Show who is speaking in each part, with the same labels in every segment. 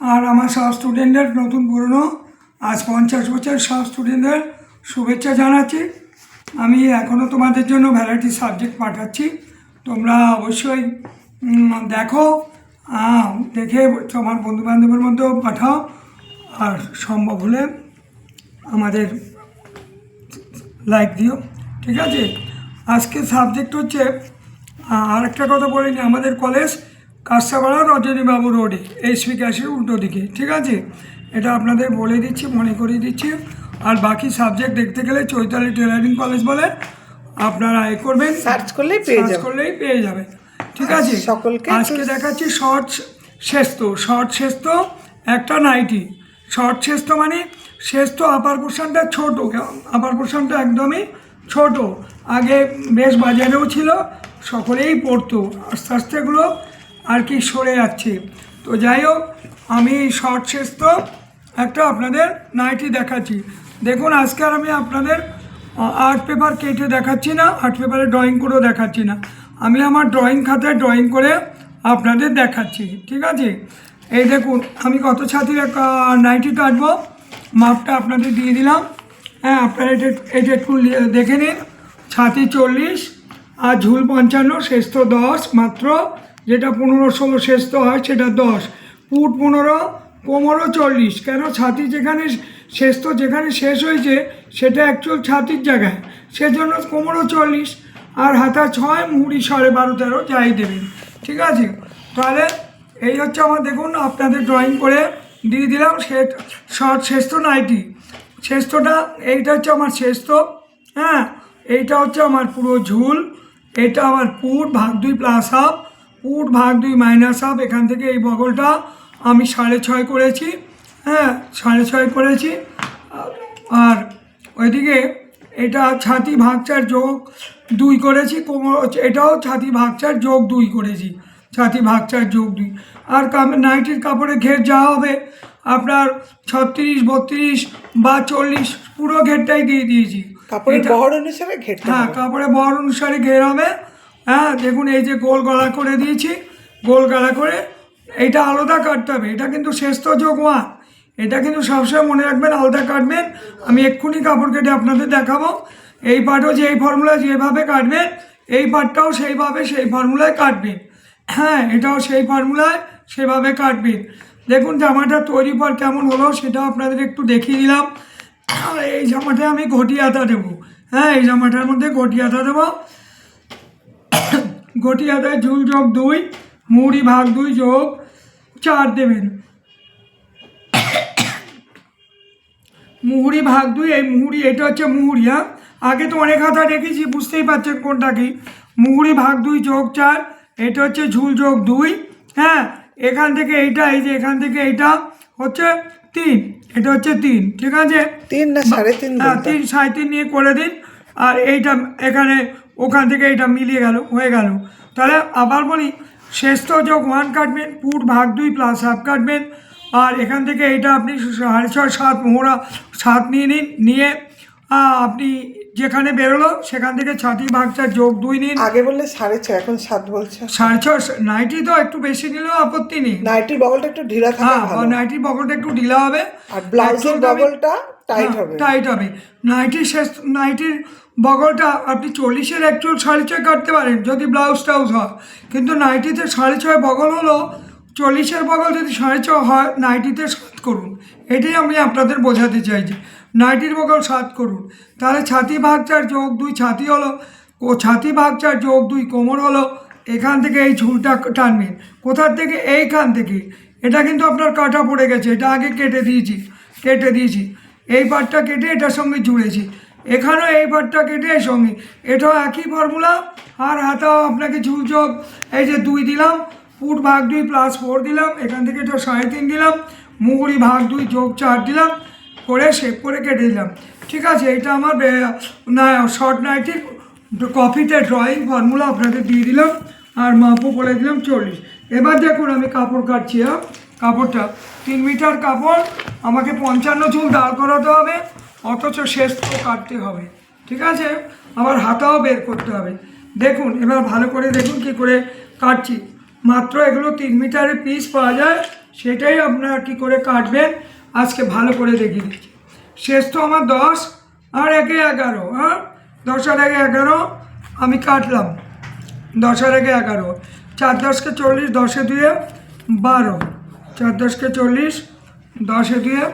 Speaker 1: আর আমার সব স্টুডেন্টদের নতুন পুরনো, আজ পঞ্চাশ বছর সব স্টুডেন্টদের শুভেচ্ছা জানাচ্ছি। আমি এখনও তোমাদের জন্য ভ্যারাইটি সাবজেক্ট পাঠাচ্ছি। তোমরা অবশ্যই দেখো দেখে তোমার বন্ধুবান্ধবের মধ্যেও পাঠাও। আর সম্ভব হলে আমাদের লাইক দিও, ঠিক আছে? আজকে সাবজেক্ট হচ্ছে আর একটা কথা বলিনি, আমাদের কলেজ কাস্তাপাড়া রজনীবাবু রোডে এইচপি ক্যাশের উল্টো দিকে ঠিক আছে? এটা আপনাদের বলে দিচ্ছি মনে করিয়ে দিচ্ছি। আর বাকি সাবজেক্ট দেখতে গেলে চৈতালি টেলারিং কলেজ বলে আপনারা এ করবেন।
Speaker 2: সার্চ করলেই পেয়ে
Speaker 1: সার্চ করলেই পেয়ে যাবে ঠিক আছে?
Speaker 2: আচ্ছা, সকলকে
Speaker 1: আজকে দেখাচ্ছি শর্ট শেস্ত শর্ট শেস্ত একটা নাইটি শর্ট শেস্ত মানে শেস্ত আপার পোর্শনটা ছোট আপার পোর্শনটা একদমই ছোট। আগে বেশ বাজারেও ছিল সকলেই পড়তো। আস্তে আস্তে এগুলো আর কি সরে যাচ্ছে। তো যাই হোক, আমি শর্ট শেস্ত একটা আপনাদের নাইটি দেখাচ্ছি। দেখুন, আজকে আর আমি আপনাদের আর্ট পেপার কেটে দেখাচ্ছি না আর্ট পেপারে ড্রয়িং করেও দেখাচ্ছি না। আমি আমার ড্রয়িং খাতায় ড্রয়িং করে আপনাদের দেখাচ্ছি, ঠিক আছে? এই দেখুন, আমি কত ছাতির নাইটি কাটবো। মাপটা আপনাদের দিয়ে দিলাম। হ্যাঁ আপনারা এটা এটা একটু দেখে নিন। ছাতি চল্লিশ, আর ঝুল পঞ্চান্ন, শেষ তো দশ, মাত্র যেটা পনেরো ষোলো শেষ তো হয়, সেটা দশ। ফুট পনেরো, কোমরও চল্লিশ। কেন? ছাতি যেখানে শেষ তো যেখানে শেষ হয়েছে, সেটা অ্যাকচুয়াল ছাতির জায়গায়। সেজন্য কোমরও চল্লিশ আর হাতা ছয়, মুড়ি সাড়ে বারো, তেরো, যাই দেবেন। ঠিক আছে? তাহলে এই হচ্ছে আমার, দেখুন, আপনাদের ড্রয়িং করে দিয়ে দিলাম। সে শর্ট শেষ তো নাইটি শেষটা এইটা হচ্ছে আমার শেষ হ্যাঁ? এইটা হচ্ছে আমার পুরো ঝুল। এটা আমার পুট, ভাগ দুই প্লাস হাফ পুট ভাগ দুই মাইনাস হাফ এখান থেকে এই বগলটা আমি সাড়ে ছয় করেছি। হ্যাঁ সাড়ে ছয় করেছি। আর ওইদিকে এটা ছাতি ভাগ চার যোগ দুই করেছি কোমর এটাও ছাতি ভাগ চার যোগ দুই করেছি। ছাতি ভাগ চার যোগ দুই। আর নাইটির কাপড়ে ঘের যা হবে আপনার ছত্রিশ বত্রিশ বা চল্লিশ পুরো ঘেরটাই দিয়ে দিয়েছি।
Speaker 2: কাপড়ের বহর অনুসারে ঘেরতে
Speaker 1: হ্যাঁ
Speaker 2: হবে।
Speaker 1: কাপড়ে বহর অনুসারে ঘের হবে। হ্যাঁ দেখুন, এই যে গোল গলা করে দিয়েছি, গোল গলা করে এইটা আলাদা কাটতে হবে এটা কিন্তু শেষ তো যোগ ওয়ান এটা কিন্তু সবসময় মনে রাখবেন, আলাদা কাটবেন আমি এক্ষুনি কাপড় কেটে আপনাদের দেখাবো, এই পাটও যে এই ফর্মুলায় যেভাবে কাটবেন এই পাটটাও সেইভাবে সেই ফর্মুলায় কাটবেন হ্যাঁ এটাও সেই ফর্মুলায় সেভাবে কাটবেন দেখুন, জামাটা তৈরি পর কেমন হলো সেটাও আপনাদের একটু দেখিয়ে দিলাম। এই জামাটায় আমি ঘটি আতা দেবো। হ্যাঁ এই জামাটার মধ্যে ঘটি আতা দেবো। ঘটি আতায় ঝুল যোগ দুই মুড়ি ভাগ দুই যোগ চার দেবেন। মুহুরি ভাগ দুই এই মুহুরি এটা হচ্ছে মুহুরি হ্যাঁ? আগে তো অনেক হাতা রেখেছি বুঝতেই পারছেন কোনটা কি? মুহুরি ভাগ দুই যোগ চার এটা হচ্ছে ঝুল যোগ দুই হ্যাঁ? এখান থেকে এইটা এই যে এখান থেকে এইটা হচ্ছে তিন এটা হচ্ছে তিন ঠিক আছে?
Speaker 2: তিন না সাড়ে তিন
Speaker 1: হ্যাঁ তিন সাড়ে তিন নিয়ে করে দিন আর এইটা এখানে ওখান থেকে এটা মিলিয়ে গেল হয়ে গেল। তাহলে আবার বলি শেষ তো যোগ ওয়ান কাটবেন পুট ভাগ দুই প্লাস হাফ কাটবেন আর এখান থেকে এইটা আপনি সাড়ে ছয় সাত মোহরা সাত নিয়ে নিন নিয়ে আপনি যেখানে বেরোলো সেখান থেকে ছাতি ভাগ চার যোগ দুই নিন।
Speaker 2: আগে বললে সাড়ে ছয় এখন সাত বলছে।
Speaker 1: সাড়ে ছয় নাইটি তো একটু বেশি নিলেও আপত্তি নেই।
Speaker 2: নাইটির বগলটা একটু ঢিলা থাকা
Speaker 1: হ্যাঁ নাইটির বগলটা একটু ঢিলা হবে।
Speaker 2: আর ব্লাউজের বগলটা টাইট হবে।
Speaker 1: টাইট হবে। নাইটির শেষ নাইটির বগলটা আপনি চল্লিশের একচুয়াল সাড়ে ছয় কাটতে পারেন যদি ব্লাউজ টাউজ হয়। কিন্তু নাইটিতে সাড়ে ছয় বগল হলো চল্লিশের বগল যদি সাড়ে ছয় হয় নাইটিতে সাত করুন। এটাই আমি আপনাদের বোঝাতে চাইছি নাইটির বগল সাত করুন। তাহলে ছাতি ভাগ চার যোগ দুই ছাতি হলো ও ছাতি ভাগ চার যোগ দুই কোমর হলো এখান থেকে এই ঝুলটা টানবেন। কোথার থেকে? এইখান থেকে। এটা কিন্তু আপনার কাটা পড়ে গেছে। এটা আগে কেটে দিয়েছি কেটে দিয়েছি। এই পাটটা কেটে এটার সঙ্গে জুড়েছি। এখানেও এই পাটটা কেটে এর সঙ্গে। এটাও একই ফর্মুলা আর হাতাও আপনাকে ঝুল যোগ এই যে দুই দিলাম ফুট ভাগ দুই প্লাস ফোর দিলাম, এখান থেকে এটা সাড়ে তিন দিলাম মুগুরি ভাগ দুই যোগ চার দিলাম, করে শেপ করে কেটে দিলাম। ঠিক আছে, এটা আমার শর্ট নাইটির কপিতে ড্রয়িং ফর্মুলা আপনাদের দিয়ে দিলাম, আর মাপও বলে দিলাম চল্লিশ। এবার দেখুন আমি কাপড় কাটছি হ্যাঁ। কাপড়টা। তিন মিটার কাপড়, আমাকে পঞ্চান্ন চুল দাঁড় করাতে হবে, অথচ শেষ তো কাটতে হবে। ঠিক আছে? আবার হাতাও বের করতে হবে। দেখুন, এবার ভালো করে দেখুন কি করে কাটছি। মাত্র এগুলো তিন মিটারের পিস পাওয়া যায়, সেটাই আপনারা কি করে কাটবেন? আজকে ভালো করে দেখিয়ে দিচ্ছি। শেষ তো আমার দশ, আর একে এগারো হ্যাঁ? দশ আর একে এগারো, আমি কাটলাম। দশ আর একে এগারো। চার দশকে চল্লিশ, দশে দুয়ে বারো। চার দশকে চল্লিশ, দশে দুয়ে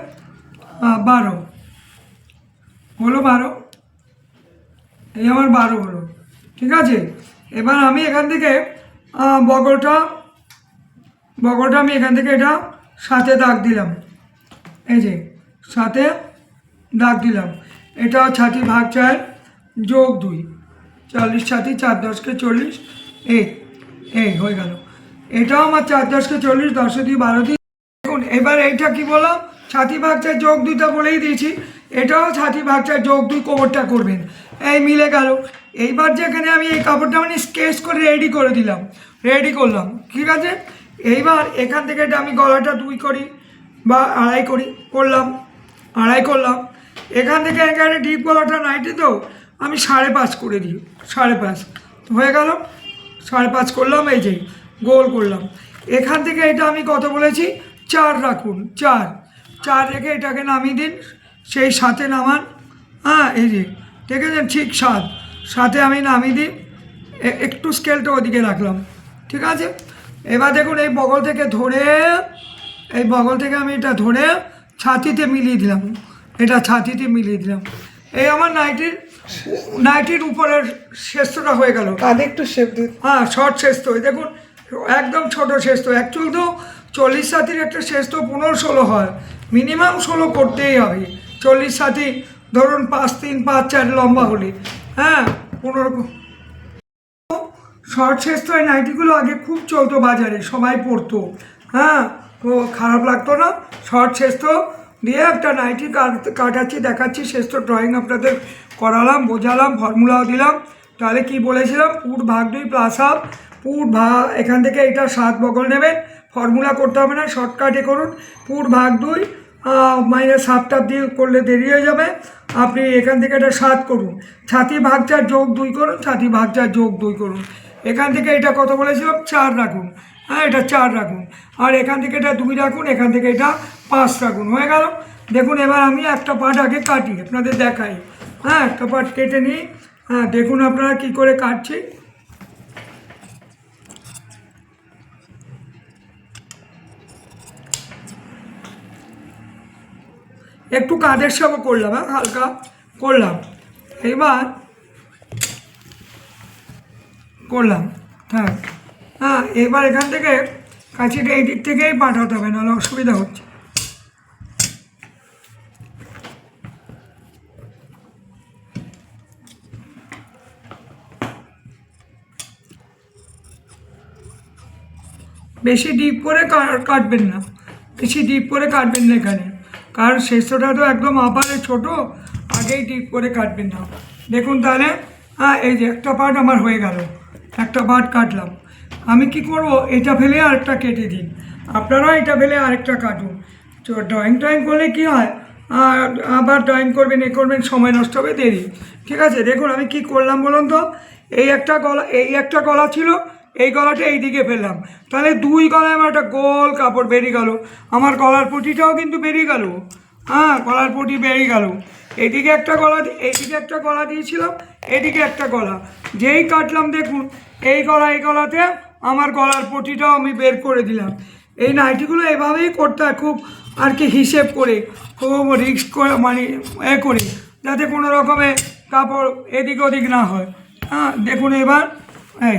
Speaker 1: বারো। হলো বারো। এই আমার বারো হলো। ঠিক আছে? এবার আমি এখান থেকে বগলটা বগলটা আমি এখান থেকে এটা সাথে দাগ দিলাম। এই যে, সাথে দাগ দিলাম। এটা ছাতি ভাগ চার যোগ দুই। চল্লিশ ছাতি চার দশকে চল্লিশ। এই এই, হয়ে গেল। এটাও আমার চার দশকে চল্লিশ, দশে দুই, বারো দিন দেখুন, এবার এইটা কি বললাম? ছাতি ভাগ চার যোগ দুইটা বলেই দিয়েছি। এটাও ছাতি ভাগ চার যোগ দুই কোমরটা করবেন। এই মিলে গেল। এইবার যেখানে আমি এই কাপড়টা মানে স্কেচ করে রেডি করে দিলাম। রেডি করলাম। ঠিক আছে? এইবার এখান থেকে এটা আমি গলাটা দুই করি বা আড়াই করি। করলাম। আড়াই করলাম। এখান থেকে এখানে ডিপ গলাটা নাইটে তো? আমি সাড়ে পাঁচ করে দিই। সাড়ে পাঁচ। হয়ে গেল? সাড়ে পাঁচ করলাম এই যে। গোল করলাম। এখান থেকে এটা আমি কত বলেছি? চার রাখুন চার। চার রেখে এটাকে নামিয়ে দিন সেই সাথে নামান। হ্যাঁ এই যে দেখেছেন? ঠিক সাত। সাথে আমি নামিয়ে দিই। এ- একটু স্কেলটা ওদিকে রাখলাম। ঠিক আছে? এবার দেখুন এই বগল থেকে ধরে এই বগল থেকে আমি এটা ধরে ছাতিতে মিলিয়ে দিলাম। এটা ছাতিতে মিলিয়ে দিলাম। এই আমার নাইটির নাইটির উপরের শেষটা হয়ে গেল।
Speaker 2: কাঁধে একটু শেপ দিন।
Speaker 1: হ্যাঁ শর্ট শেষ তো। দেখুন একদম ছোট শেষ তো অ্যাকচুয়াল তো চল্লিশ সাথীর একটা শেষ তো পনেরো ষোলো হয়। মিনিমাম ষোলো করতেই হবে। চল্লিশ সাথী ধরুন পাঁচ তিন, পাঁচ চার লম্বা হলে। হ্যাঁ পনেরো শর্ট শেষ তো এই নাইটিগুলো আগে খুব চলতো বাজারে, সবাই পরতো। হ্যাঁ তো খারাপ লাগতো না। শর্ট শেষ তো দিয়ে একটা নাইটি কাট- কাটাচ্ছি, দেখাচ্ছি, শেষ তো ড্রয়িং আপনাদের করালাম, বোঝালাম ফর্মুলাও দিলাম। তাহলে কি বলেছিলাম? পুট ভাগ দুই প্লাস হাফ পুট ভাগ এখান থেকে এটা সাত বগল নেবেন। ফর্মুলা করতে হবে না শর্টকাটে করুন। পুর ভাগ দুই মাইনাস হাফ টাপ দিয়ে করলে দেরি হয়ে যাবে। আপনি এখান থেকে এটা সাত করুন। ছাতি ভাগ চার যোগ দুই করুন, ছাতি ভাগ চার যোগ দুই করুন। এখান থেকে এটা কত বলেছিলাম? চার রাখুন। হ্যাঁ এটা চার রাখুন। আর এখান থেকে এটা দুই রাখুন, এখান থেকে এটা পাঁচ রাখুন। হয়ে গেল? দেখুন, এবার আমি একটা পাট আগে কাটি, আপনাদের দেখাই। হ্যাঁ একটা পাট কেটে নিই। হ্যাঁ দেখুন আপনারা কি করে কাটছি। একটু কাঁধের সঙ্গে করলাম হ্যাঁ হালকা করলাম। এবার করলাম হ্যাঁ। হ্যাঁ এবার এখান থেকে কাছিটা এই দিক থেকেই পাঠাতে হবে, নাহলে অসুবিধা হচ্ছে। বেশি ডিপ করে কাটবেন না, বেশি ডিপ করে কাটবেন না এখানে। কারণ শেষটা তো একদম আপারে ছোট, আগেই ডিপ করে কাটবেন না দেখুন তাহলে হ্যাঁ এই যে একটা পার্ট আমার হয়ে গেল, একটা পার্ট কাটলাম। আমি কি করব? এটা ফেলে আরেকটা কেটে দিন। আপনারাও এটা ফেলে আরেকটা কাটুন। তো ড্রয়িং ট্রয়িং করলে কি হয়? আর আবার ড্রয়িং করবেন, এ করবেন, সময় নষ্ট হবে, দেরি। ঠিক আছে, দেখুন আমি কি করলাম বলুন তো? এই একটা গলা, এই একটা গলা ছিল এই গলাটা এই দিকে ফেললাম। তাহলে দুই গলায় আমার একটা গোল কাপড় বেরিয়ে গেল। আমার গলার পটিটাও কিন্তু বেরিয়ে গেল। হ্যাঁ গলার পটি বেরিয়ে গেল। এদিকে একটা গলা এইদিকে একটা গলা দিয়েছিলাম এদিকে একটা গলা। যেই কাটলাম দেখুন এই গলা এই গলাতে আমার গলার পটিটাও আমি বের করে দিলাম। এই নাইটিগুলো এভাবেই করতে হয় খুব আর কি হিসেব করে খুব রিস্ক করে মানে এ করে যাতে কোনো রকমে কাপড় এদিক ওদিক না হয়। হ্যাঁ দেখুন এবার এ,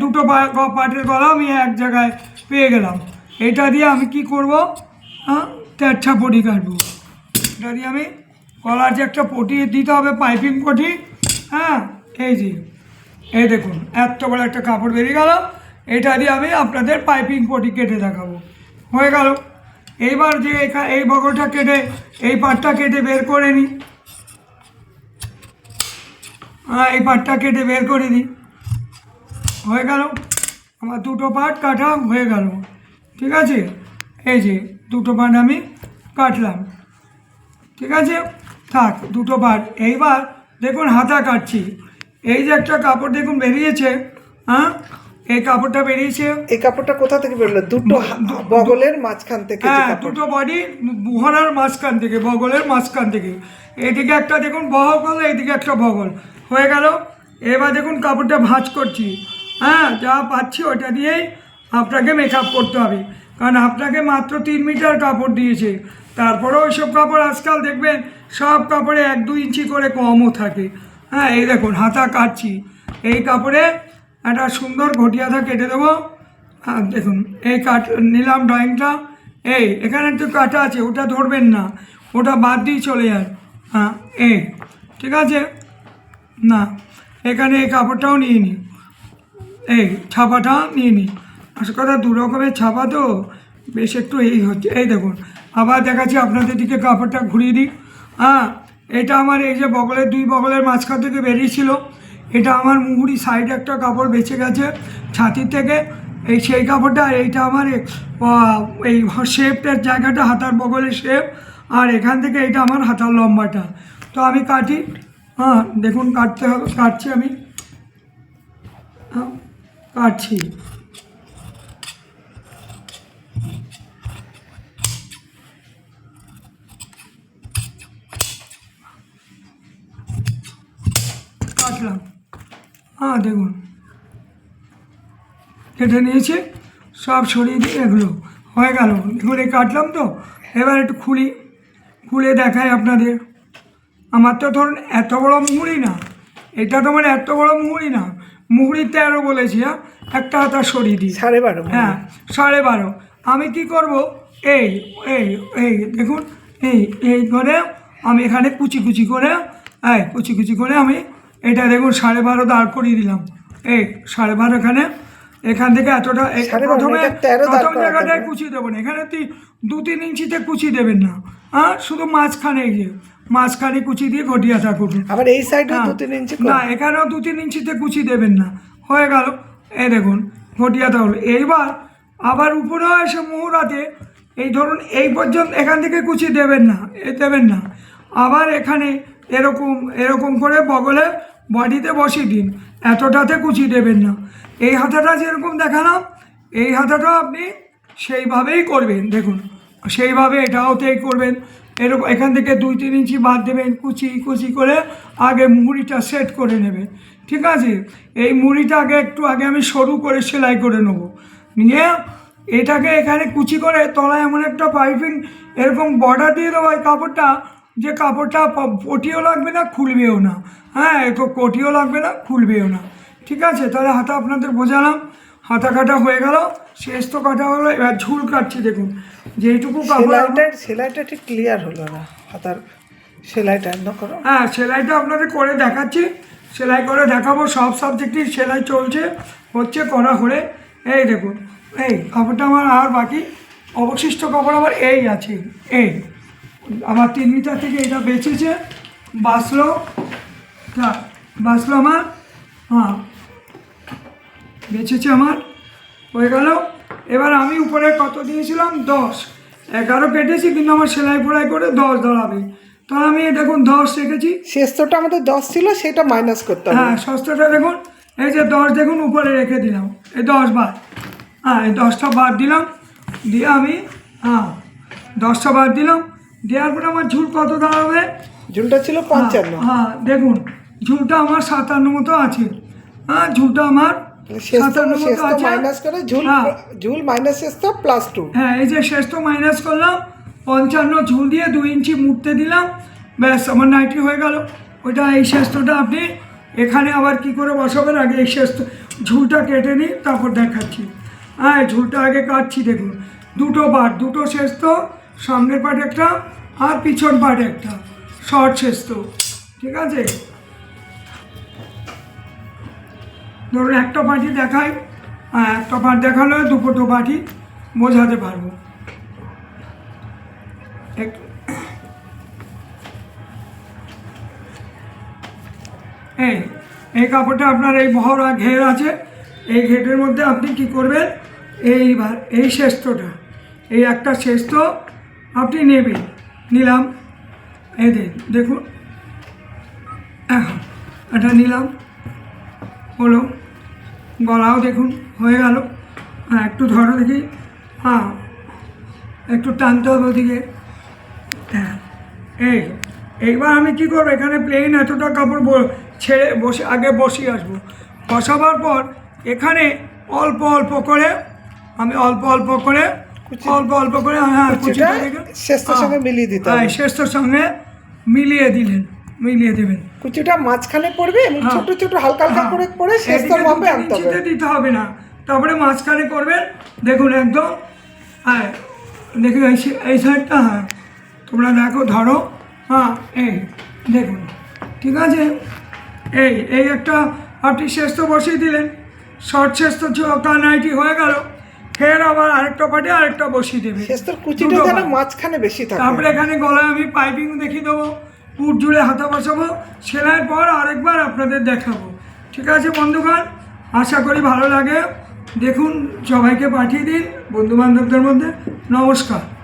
Speaker 1: দুটো পাটের গলা আমি এক জায়গায় পেয়ে গেলাম। এটা দিয়ে আমি কি করব? হ্যাঁ তেরছা পটি কাটবো। এটা দিয়ে আমি গলার যে একটা পটি দিতে হবে, পাইপিং পটি হ্যাঁ এই যে, এই দেখুন, এত বড় একটা কাপড় বেরিয়ে গেল। এটা দিয়ে আমি আপনাদের পাইপিং পটি কেটে দেখাবো। হয়ে গেল। এইবার যে এই বগলটা কেটে, এই পাটটা কেটে বের করে নিই হ্যাঁ এই পাটটা কেটে বের করে দিই হয়ে গেল। আমার দুটো পাট কাটা হয়ে গেল। ঠিক আছে? এই যে দুটো পাট আমি কাটলাম। ঠিক আছে? থাক দুটো পাট এইবার দেখুন হাতা কাটছি। এই যে একটা কাপড় দেখুন বেরিয়েছে হ্যাঁ? এই কাপড়টা বেরিয়েছে।
Speaker 2: এই কাপড়টা কোথা থেকে বেরোলো? দুটো বগলের মাঝখান থেকে
Speaker 1: হ্যাঁ দুটো বডি বুহারার মাঝখান থেকে বগলের মাঝখান থেকে। এদিকে একটা দেখুন বহগল এইদিকে একটা বগল। হয়ে গেল। এবার দেখুন কাপড়টা ভাঁজ করছি। হ্যাঁ যা পাচ্ছি ওটা দিয়েই আপনাকে মেকআপ করতে হবে। কারণ আপনাকে মাত্র তিন মিটার কাপড় দিয়েছে। তারপরেও ওইসব কাপড় আজকাল দেখবেন, সব কাপড়ে এক দু ইঞ্চি করে কমও থাকে। হ্যাঁ এই দেখুন, হাতা কাটছি। এই কাপড়ে একটা সুন্দর ঘটিয়া ঘটিয়াটা কেটে দেবো। দেখুন, এই কাট, নিলাম ড্রয়িংটা এই, এখানে একটু কাটা আছে, ওটা ধরবেন না। ওটা বাদ দিয়ে চলে যান। হ্যাঁ এই, ঠিক আছে? না, এখানে এই কাপড়টাও নিয়ে নিই এই ছাপাটা নিয়ে নিই আসল কথা দু রকমের ছাপা তো বেশ একটু এই হচ্ছে। এই দেখুন আবার দেখাচ্ছি আপনাদের দিকে কাপড়টা ঘুরিয়ে দিই। হ্যাঁ এটা আমার এই যে বগলের দুই বগলের মাঝখান থেকে বেরিয়েছিল। এটা আমার মুহুরি সাইডে একটা কাপড় বেঁচে গেছে ছাতির থেকে। এই সেই কাপড়টা আর এইটা আমার এই শেপটার জায়গাটা হাতার বগলের শেপ। আর এখান থেকে এটা আমার হাতার লম্বাটা। তো আমি কাটি হ্যাঁ দেখুন কাটতে হবে কাটছি আমি। হ্যাঁ, কাটছি। কাটলাম। হ্যাঁ দেখুন। কেটে নিয়েছে, সব সরিয়ে দিয়ে এগুলো। হয়ে গেল। এই কাটলাম তো। এবার একটু খুলি। খুলে দেখাই আপনাদের। আমার তো ধরুন এত বড় মুড়ি না। এটা তো মানে এত বড় মুড়ি না। মুহুরি তেরো বলেছি হ্যাঁ? একটা হাতা সরিয়ে দিই।
Speaker 2: সাড়ে বারো
Speaker 1: হ্যাঁ সাড়ে বারো। আমি কি করব? এই এই এই দেখুন এই এই করে আমি এখানে কুচি কুচি করে এই কুচি কুচি করে আমি এটা দেখুন সাড়ে বারো দাঁড় করিয়ে দিলাম। এই সাড়ে বারো এখানে। এখান থেকে এতটা প্রথমে প্রথম জায়গাটায়
Speaker 2: কুচিয়ে
Speaker 1: কুচি দেবেন এখানে তুই দু তিন ইঞ্চিতে কুচি দেবেন না। হ্যাঁ? শুধু মাঝখানে গিয়ে মাঝখানে কুচি দিয়ে ঘটিয়াটা করুন।
Speaker 2: আবার এই সাইডে। দু তিন ইঞ্চি
Speaker 1: না এখানেও দু তিন ইঞ্চিতে কুচি দেবেন না। হয়ে গেল। এ দেখুন ঘটিয়াতে হলো। এইবার আবার উপরেও এসে মুহুরাতে এই ধরুন এই পর্যন্ত এখান থেকে কুচি দেবেন না এ দেবেন না। আবার এখানে এরকম এরকম করে বগলে বডিতে বসিয়ে দিন। এতটাতে কুচি দেবেন না। এই হাতাটা যেরকম দেখালাম এই হাতাটা আপনি সেইভাবেই করবেন। দেখুন সেইভাবে এটাও এটাওতেই করবেন। এরকম এখান থেকে দুই তিন ইঞ্চি বাদ দেবেন, কুচি কুচি করে আগে মুড়িটা সেট করে নেবেন ঠিক আছে? এই মুড়িটা আগে একটু আগে আমি সরু করে সেলাই করে নেব। নিয়ে এটাকে এখানে কুচি করে তলায় এমন একটা পাইপিং, এরকম বর্ডার দিয়ে দেবো এই কাপড়টা, যে কাপড়টা পটিও লাগবে না, খুলবেও না। হ্যাঁ একটু কোটিও লাগবে না, খুলবেও না। ঠিক আছে? তাহলে হাতা আপনাদের বোঝালাম। হাতা কাটা হয়ে গেল, শেষ তো কাটা হলো, এবার ঝুল কাটছি দেখুন। যেইটুকু
Speaker 2: সেলাইটা সেলাইটা ঠিক ক্লিয়ার হলো না। হাতার সেলাইটা একদম করো।
Speaker 1: হ্যাঁ সেলাইটা আপনাদের করে দেখাচ্ছি। সেলাই করে দেখাবো সব সাবজেক্টই সেলাই চলছে হচ্ছে করা। হলে এই দেখুন এই কাপড়টা আমার আর বাকি। অবশিষ্ট কাপড় আমার এই আছে এই। আমার তিন মিটার থেকে এটা বেঁচেছে। বাঁচলো। বাঁচলো আমার। হ্যাঁ বেঁচেছে আমার। হয়ে গেল। এবার আমি উপরে কত দিয়েছিলাম? দশ। এগারো কেটেছি কিন্তু আমার সেলাই ফোড়াই করে দশ দাঁড়াবে। তাহলে আমি দেখুন দশ রেখেছি।
Speaker 2: শেষটা আমাদের দশ ছিল সেটা মাইনাস করতে
Speaker 1: হ্যাঁ সস্তাটা দেখুন। এই যে দশ দেখুন উপরে রেখে দিলাম। এই দশ বার হ্যাঁ এই দশটা বাদ দিলাম। দিয়ে আমি হ্যাঁ দশটা বাদ দিলাম। দেওয়ার পরে আমার ঝুল কত দাঁড়াবে?
Speaker 2: ঝুলটা ছিল পঞ্চান্ন।
Speaker 1: হ্যাঁ দেখুন ঝুলটা আমার সাতান্ন মতো আছে। হ্যাঁ ঝুলটা আমার
Speaker 2: শেষ
Speaker 1: আছে।
Speaker 2: মাইনাস করে ঝুল
Speaker 1: হ্যাঁ।
Speaker 2: ঝুল মাইনাস শেষটা প্লাস টু
Speaker 1: হ্যাঁ এই যে শেষ তো মাইনাস করলাম। পঞ্চান্ন ঝুল দিয়ে দুই ইঞ্চি মুড়তে দিলাম। ব্যাস আমার নাইটি হয়ে গেল। ওইটা এই শেষটা আপনি এখানে আবার কি করে বসাবেন? আগে এই শেষ ঝুলটা কেটে নিই তারপর দেখাচ্ছি। হ্যাঁ ঝুলটা আগে কাটছি দেখুন। দুটো পার্ট দুটো শেষ তো সামনের পার্ট একটা আর পিছন পার্ট একটা। শর্ট শেষ তো। ঠিক আছে? ধরুন একটা পার্টি দেখাই হ্যাঁ একটা পার্ট দেখালে দুটো পার্টি বোঝাতে পারব। এই এই কাপড়টা আপনার এই বহরা ঘের আছে, এই ঘেটের মধ্যে আপনি কি করবেন, এইবার, এই শ্রেষ্ঠটা, এই একটা শ্রেষ্ঠ আপনি নেবেন, নিলাম, এই দেখ দেখুন, এখন, এটা নিলাম, হলো গলাও দেখুন হয়ে গেল। হ্যাঁ একটু ধরো দেখি। হ্যাঁ একটু টানতে হবে ওদিকে। হ্যাঁ এই এইবার আমি কি করব? এখানে প্লেন এতটা কাপড় ছেড়ে বসে আগে বসিয়ে আসব। বসাবার পর এখানে অল্প অল্প করে আমি অল্প অল্প করে অল্প অল্প করে হ্যাঁ
Speaker 2: কুচিটা শেষটার সঙ্গে মিলিয়ে দিতে।
Speaker 1: হ্যাঁ শেষটার সঙ্গে মিলিয়ে দিলেন। মিলিয়ে দেবেন।
Speaker 2: কুচিটা মাঝখানে পড়বে এবং
Speaker 1: হ্যাঁ।
Speaker 2: ছোট ছোট হালকা হালকা
Speaker 1: হ্যাঁ।
Speaker 2: করে পড়ে
Speaker 1: এদিকে
Speaker 2: মাপে আনতে হবে।
Speaker 1: দিতে হবে না। তারপরে মাঝখানে করবেন। দেখুন একদম হ্যাঁ দেখুন এই এই সাইডটা হ্যাঁ তোমরা দেখো ধরো হ্যাঁ এই দেখুন ঠিক আছে? এই এই একটা আপনি শেষ তো বসিয়ে দিলেন। শর্ট শেষ তো নাইটি হয়ে গেল। ফের আবার আরেকটা পাটে আরেকটা বসিয়ে দেবে।
Speaker 2: শেষটার কুচিটা যেন মাঝখানে বেশি থাকে।
Speaker 1: তারপরে এখানে গলায় আমি পাইপিং দেখিয়ে দেবো। পুট জুড়ে হাতা বসাবো। সেলাইয়ের পর আরেকবার আপনাদের দেখাবো। ঠিক আছে বন্ধুগণ? আশা করি ভালো লাগে। দেখুন, সবাইকে পাঠিয়ে দিন বন্ধুবান্ধবদের মধ্যে। নমস্কার।